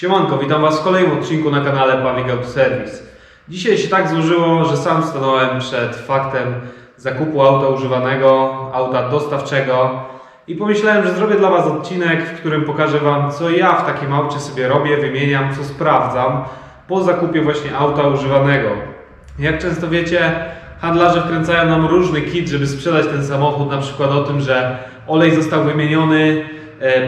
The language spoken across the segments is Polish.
Siemanko, witam Was w kolejnym odcinku na kanale Pawlik Auto Service. Dzisiaj się tak złożyło, że sam stanąłem przed faktem zakupu auta używanego, auta dostawczego i pomyślałem, że zrobię dla Was odcinek, w którym pokażę Wam, co ja w takim aucie sobie robię, wymieniam, co sprawdzam po zakupie właśnie auta używanego. Jak często wiecie, handlarze wkręcają nam różny kit, żeby sprzedać ten samochód, na przykład o tym, że olej został wymieniony,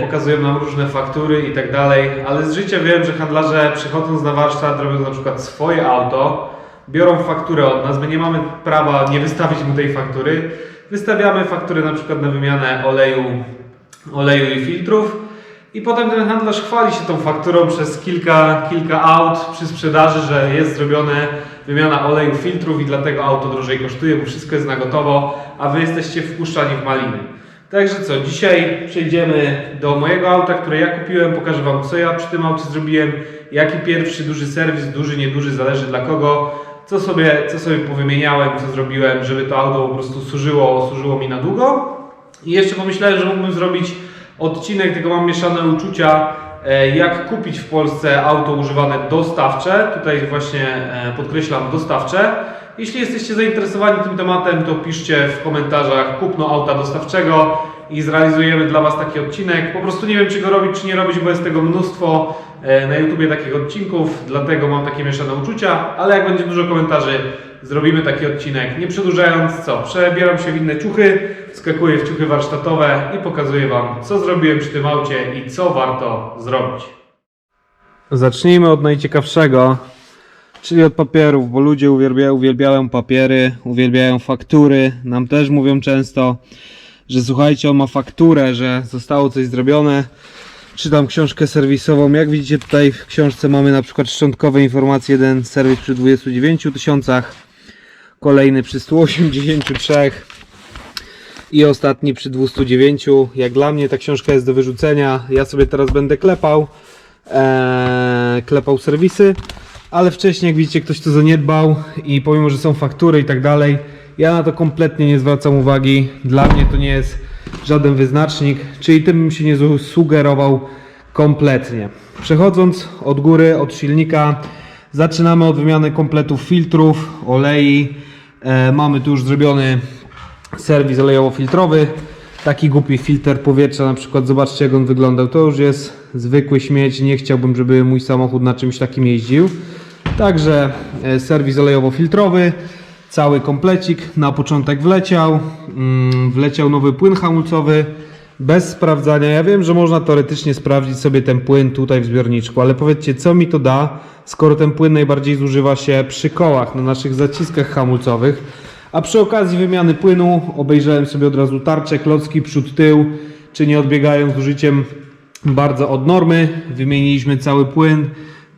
pokazują nam różne faktury i tak dalej, ale z życia wiem, że handlarze przychodząc na warsztat, robią na przykład swoje auto, biorą fakturę od nas, my nie mamy prawa nie wystawić mu tej faktury, wystawiamy fakturę na przykład na wymianę oleju, oleju i filtrów i potem ten handlarz chwali się tą fakturą przez kilka, kilka aut przy sprzedaży, że jest zrobione wymiana oleju, filtrów i dlatego auto drożej kosztuje, bo wszystko jest na gotowo, a wy jesteście wpuszczani w maliny. Także co, dzisiaj przejdziemy do mojego auta, które ja kupiłem, pokażę Wam co ja przy tym aucie zrobiłem, jaki pierwszy duży serwis, duży, nieduży, zależy dla kogo, co sobie, co sobie powymieniałem, co zrobiłem, żeby to auto po prostu służyło, służyło mi na długo. I jeszcze pomyślałem, że mógłbym zrobić odcinek, tylko mam mieszane uczucia, e, jak kupić w Polsce auto używane dostawcze. Tutaj właśnie e, podkreślam dostawcze. Jeśli jesteście zainteresowani tym tematem, to piszcie w komentarzach kupno auta dostawczego i zrealizujemy dla Was taki odcinek. Po prostu nie wiem, czy go robić, czy nie robić, bo jest tego mnóstwo e, na YouTubie takich odcinków, dlatego mam takie mieszane uczucia, ale jak będzie dużo komentarzy, zrobimy taki odcinek. Nie przedłużając, co? Przebieram się w inne ciuchy, skakuję w ciuchy warsztatowe i pokazuję Wam, co zrobiłem przy tym aucie i co warto zrobić. Zacznijmy od najciekawszego, czyli od papierów, bo ludzie uwielbiają, uwielbiają papiery, uwielbiają faktury. Nam też mówią często, że słuchajcie, on ma fakturę, że zostało coś zrobione. Czytam książkę serwisową. Jak widzicie tutaj w książce mamy na przykład szczątkowe informacje. Jeden serwis przy 29 tysiącach, kolejny przy 183 i ostatni przy 209. Jak dla mnie ta książka jest do wyrzucenia. Ja sobie teraz będę klepał, eee, klepał serwisy, ale wcześniej jak widzicie ktoś to zaniedbał i pomimo, że są faktury i tak dalej, ja na to kompletnie nie zwracam uwagi. Dla mnie to nie jest żaden wyznacznik, czyli tym bym się nie sugerował kompletnie. Przechodząc od góry, od silnika, zaczynamy od wymiany kompletów filtrów, olei. E, mamy tu już zrobiony serwis olejowo-filtrowy. Taki głupi filtr powietrza, na przykład zobaczcie jak on wyglądał. To już jest zwykły śmieć. Nie chciałbym, żeby mój samochód na czymś takim jeździł. Także e, serwis olejowo-filtrowy, cały komplecik. Na początek wleciał. Mm, Wleciał nowy płyn hamulcowy. Bez sprawdzania. Ja wiem, że można teoretycznie sprawdzić sobie ten płyn tutaj w zbiorniczku, ale powiedzcie, co mi to da, skoro ten płyn najbardziej zużywa się przy kołach, na naszych zaciskach hamulcowych. A przy okazji wymiany płynu obejrzałem sobie od razu tarcze, klocki, przód, tył, czy nie odbiegają z użyciem bardzo od normy. Wymieniliśmy cały płyn.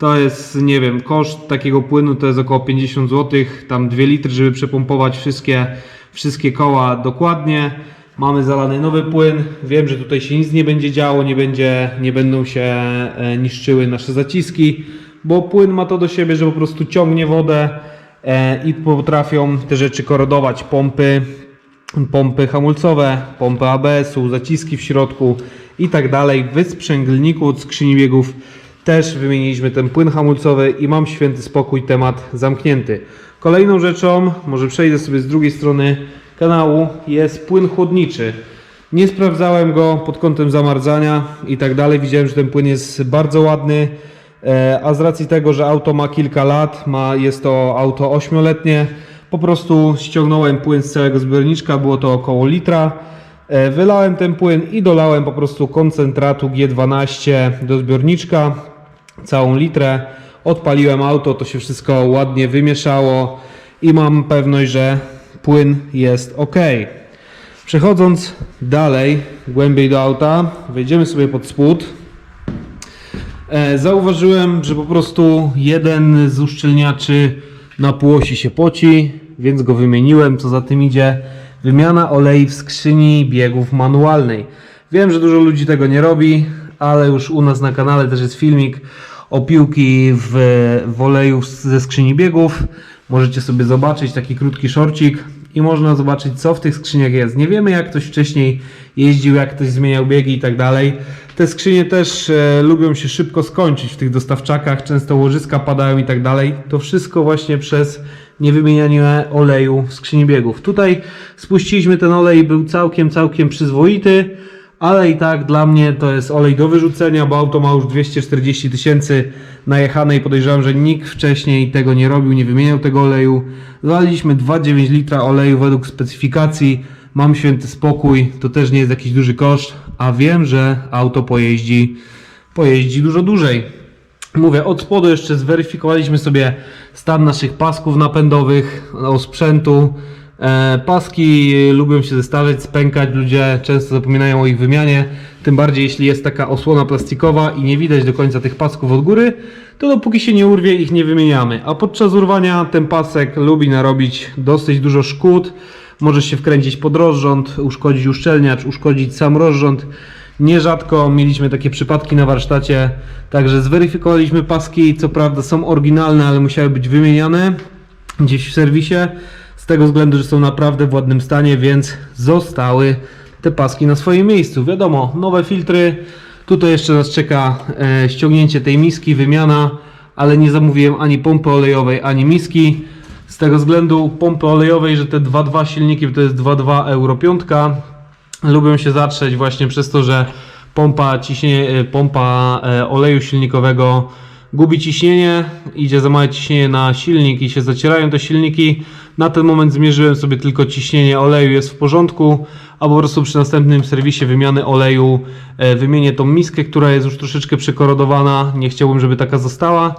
To jest, nie wiem, koszt takiego płynu to jest około 50 zł, tam 2 litry, żeby przepompować wszystkie, wszystkie koła dokładnie. Mamy zalany nowy płyn. Wiem, że tutaj się nic nie będzie działo, nie, będzie, nie będą się e, niszczyły nasze zaciski, bo płyn ma to do siebie, że po prostu ciągnie wodę e, i potrafią te rzeczy korodować. Pompy, pompy hamulcowe, pompy ABS-u, zaciski w środku i tak dalej. W sprzęglniku od skrzyni biegów też wymieniliśmy ten płyn hamulcowy i mam święty spokój, temat zamknięty. Kolejną rzeczą, może przejdę sobie z drugiej strony kanału, jest płyn chłodniczy. Nie sprawdzałem go pod kątem zamarzania i tak dalej. Widziałem, że ten płyn jest bardzo ładny, e, a z racji tego, że auto ma kilka lat, ma, jest to auto 8-letnie, po prostu ściągnąłem płyn z całego zbiorniczka, było to około litra. E, Wylałem ten płyn i dolałem po prostu koncentratu G12 do zbiorniczka, całą litrę. Odpaliłem auto, to się wszystko ładnie wymieszało i mam pewność, że płyn jest ok. Przechodząc dalej, głębiej do auta, wejdziemy sobie pod spód. E, Zauważyłem, że po prostu jeden z uszczelniaczy na półosi się poci, więc go wymieniłem. Co za tym idzie, wymiana olei w skrzyni biegów manualnej. Wiem, że dużo ludzi tego nie robi, ale już u nas na kanale też jest filmik o piłki w, w oleju ze skrzyni biegów. Możecie sobie zobaczyć taki krótki szorcik i można zobaczyć, co w tych skrzyniach jest. Nie wiemy, jak ktoś wcześniej jeździł, jak ktoś zmieniał biegi i tak dalej. Te skrzynie też e, lubią się szybko skończyć w tych dostawczakach, często łożyska padają i tak dalej. To wszystko właśnie przez niewymienianie oleju w skrzyni biegów. Tutaj spuściliśmy ten olej, był całkiem, całkiem przyzwoity, ale i tak dla mnie to jest olej do wyrzucenia, bo auto ma już 240 tysięcy najechane i podejrzewam, że nikt wcześniej tego nie robił, nie wymieniał tego oleju. Zalaliśmy 2,9 litra oleju według specyfikacji. Mam święty spokój, to też nie jest jakiś duży koszt, a wiem, że auto pojeździ, pojeździ dużo dłużej. Mówię, od spodu jeszcze zweryfikowaliśmy sobie stan naszych pasków napędowych, o sprzętu. E, paski lubią się zestarzeć, spękać, ludzie często zapominają o ich wymianie. Tym bardziej jeśli jest taka osłona plastikowa i nie widać do końca tych pasków od góry, to dopóki się nie urwie ich nie wymieniamy. A podczas urwania ten pasek lubi narobić dosyć dużo szkód. Może się wkręcić pod rozrząd, uszkodzić uszczelniacz, uszkodzić sam rozrząd. Nierzadko mieliśmy takie przypadki na warsztacie, także zweryfikowaliśmy paski, co prawda są oryginalne, ale musiały być wymieniane gdzieś w serwisie, tego względu, że są naprawdę w ładnym stanie, więc zostały te paski na swoim miejscu. Wiadomo, nowe filtry, tutaj jeszcze nas czeka e, ściągnięcie tej miski, wymiana, ale nie zamówiłem ani pompy olejowej, ani miski. Z tego względu pompy olejowej, że te 2.2 silniki to jest 2.2 Euro 5, lubią się zatrzeć właśnie przez to, że pompa, ciśnienie, pompa e, oleju silnikowego gubi ciśnienie, idzie za małe ciśnienie na silnik i się zacierają te silniki. Na ten moment zmierzyłem sobie tylko ciśnienie oleju jest w porządku, a po prostu przy następnym serwisie wymiany oleju e, wymienię tą miskę, która jest już troszeczkę przekorodowana. Nie chciałbym, żeby taka została.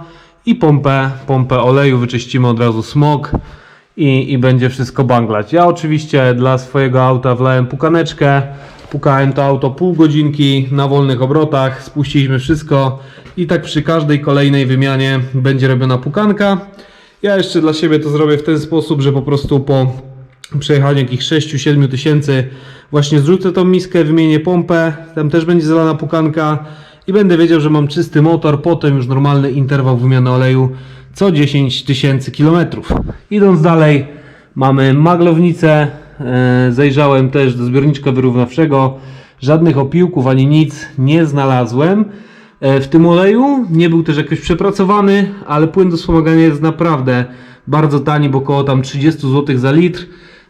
I pompę, pompę oleju wyczyścimy od razu smog i, i będzie wszystko banglać. Ja oczywiście dla swojego auta wlałem pukaneczkę, pukałem to auto pół godzinki na wolnych obrotach, spuściliśmy wszystko i tak przy każdej kolejnej wymianie będzie robiona pukanka. Ja jeszcze dla siebie to zrobię w ten sposób, że po prostu po przejechaniu jakichś 6-7 tysięcy właśnie zrzucę tą miskę, wymienię pompę, tam też będzie zalana pukanka i będę wiedział, że mam czysty motor, potem już normalny interwał wymiany oleju co 10 tysięcy kilometrów. Idąc dalej, mamy maglownicę, e, zajrzałem też do zbiorniczka wyrównawczego, żadnych opiłków ani nic nie znalazłem. E, W tym oleju nie był też jakoś przepracowany, ale płyn do wspomagania jest naprawdę bardzo tani, bo około tam 30 zł za litr.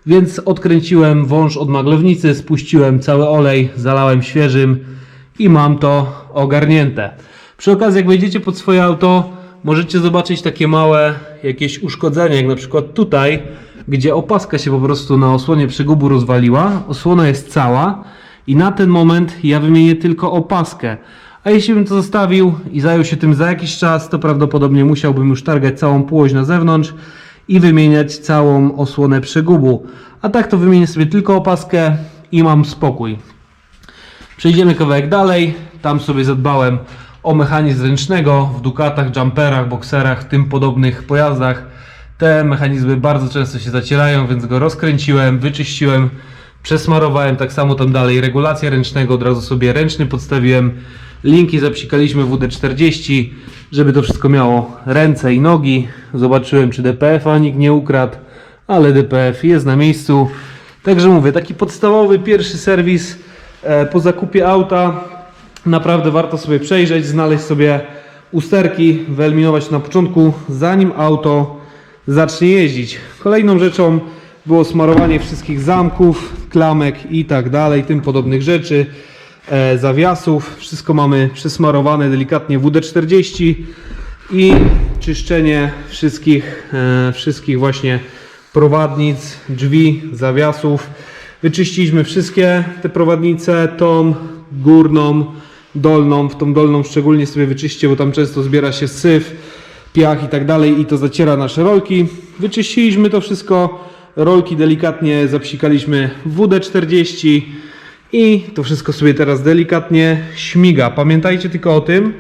Więc odkręciłem wąż od maglownicy, spuściłem cały olej, zalałem świeżym i mam to ogarnięte. Przy okazji, jak wejdziecie pod swoje auto, możecie zobaczyć takie małe jakieś uszkodzenia, jak na przykład tutaj, gdzie opaska się po prostu na osłonie przegubu rozwaliła. Osłona jest cała i na ten moment ja wymienię tylko opaskę. A jeśli bym to zostawił i zajął się tym za jakiś czas, to prawdopodobnie musiałbym już targać całą półoś na zewnątrz i wymieniać całą osłonę przegubu. A tak to wymienię sobie tylko opaskę i mam spokój. Przejdziemy kawałek dalej. Tam sobie zadbałem o mechanizm ręcznego w Ducatach, jumperach, boxerach, tym podobnych pojazdach. Te mechanizmy bardzo często się zacierają, więc go rozkręciłem, wyczyściłem, przesmarowałem tak samo tam dalej regulację ręcznego, od razu sobie ręczny podstawiłem. Linki zapsikaliśmy WD-40, żeby to wszystko miało ręce i nogi. Zobaczyłem, czy DPF-a nikt nie ukradł, ale DPF jest na miejscu. Także mówię, taki podstawowy pierwszy serwis e, po zakupie auta. Naprawdę warto sobie przejrzeć, znaleźć sobie usterki, wyeliminować na początku, zanim auto zacznie jeździć. Kolejną rzeczą było smarowanie wszystkich zamków, klamek i tak dalej, tym podobnych rzeczy, zawiasów. Wszystko mamy przesmarowane delikatnie WD-40 i czyszczenie wszystkich, e, wszystkich właśnie prowadnic, drzwi, zawiasów. Wyczyściliśmy wszystkie te prowadnice, tą górną, dolną, w tą dolną szczególnie sobie wyczyście, bo tam często zbiera się syf, piach i tak dalej i to zaciera nasze rolki. Wyczyściliśmy to wszystko, rolki delikatnie zapsikaliśmy w WD-40 i to wszystko sobie teraz delikatnie śmiga. Pamiętajcie tylko o tym,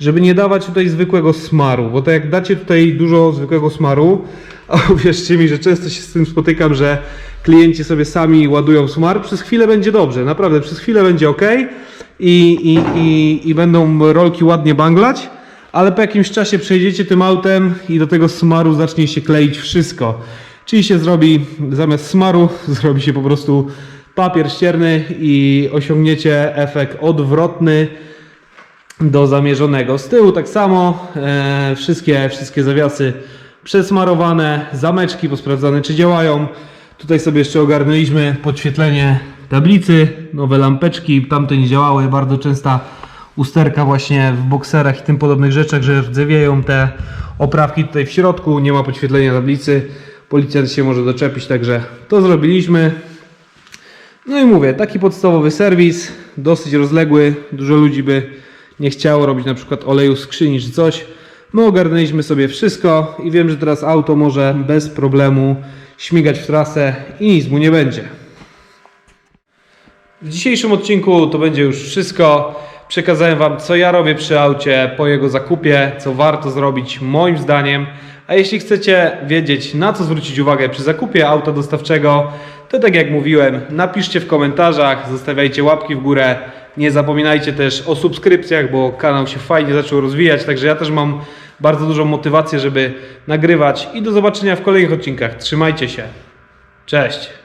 żeby nie dawać tutaj zwykłego smaru, bo to jak dacie tutaj dużo zwykłego smaru, a uwierzcie mi, że często się z tym spotykam, że klienci sobie sami ładują smar, przez chwilę będzie dobrze, naprawdę, przez chwilę będzie ok i, i, i, i będą rolki ładnie banglać, ale po jakimś czasie przejdziecie tym autem i do tego smaru zacznie się kleić wszystko. Czyli się zrobi zamiast smaru, zrobi się po prostu papier ścierny i osiągniecie efekt odwrotny do zamierzonego. Z tyłu tak samo, e, wszystkie, wszystkie zawiasy przesmarowane, zameczki posprawdzane czy działają. Tutaj sobie jeszcze ogarnęliśmy podświetlenie tablicy, nowe lampeczki, tamte nie działały, bardzo częsta usterka właśnie w bokserach i tym podobnych rzeczach, że rdzewieją te oprawki tutaj w środku, nie ma podświetlenia tablicy, policjant się może doczepić, także to zrobiliśmy. No i mówię, taki podstawowy serwis, dosyć rozległy, dużo ludzi by nie chciało robić na przykład oleju skrzyni czy coś. My ogarnęliśmy sobie wszystko i wiem, że teraz auto może bez problemu śmigać w trasę i nic mu nie będzie. W dzisiejszym odcinku to będzie już wszystko. Przekazałem Wam, co ja robię przy aucie po jego zakupie, co warto zrobić moim zdaniem. A jeśli chcecie wiedzieć, na co zwrócić uwagę przy zakupie auta dostawczego, to tak jak mówiłem, napiszcie w komentarzach, zostawiajcie łapki w górę. Nie zapominajcie też o subskrypcjach, bo kanał się fajnie zaczął rozwijać, także ja też mam bardzo dużą motywację, żeby nagrywać. I do zobaczenia w kolejnych odcinkach. Trzymajcie się. Cześć!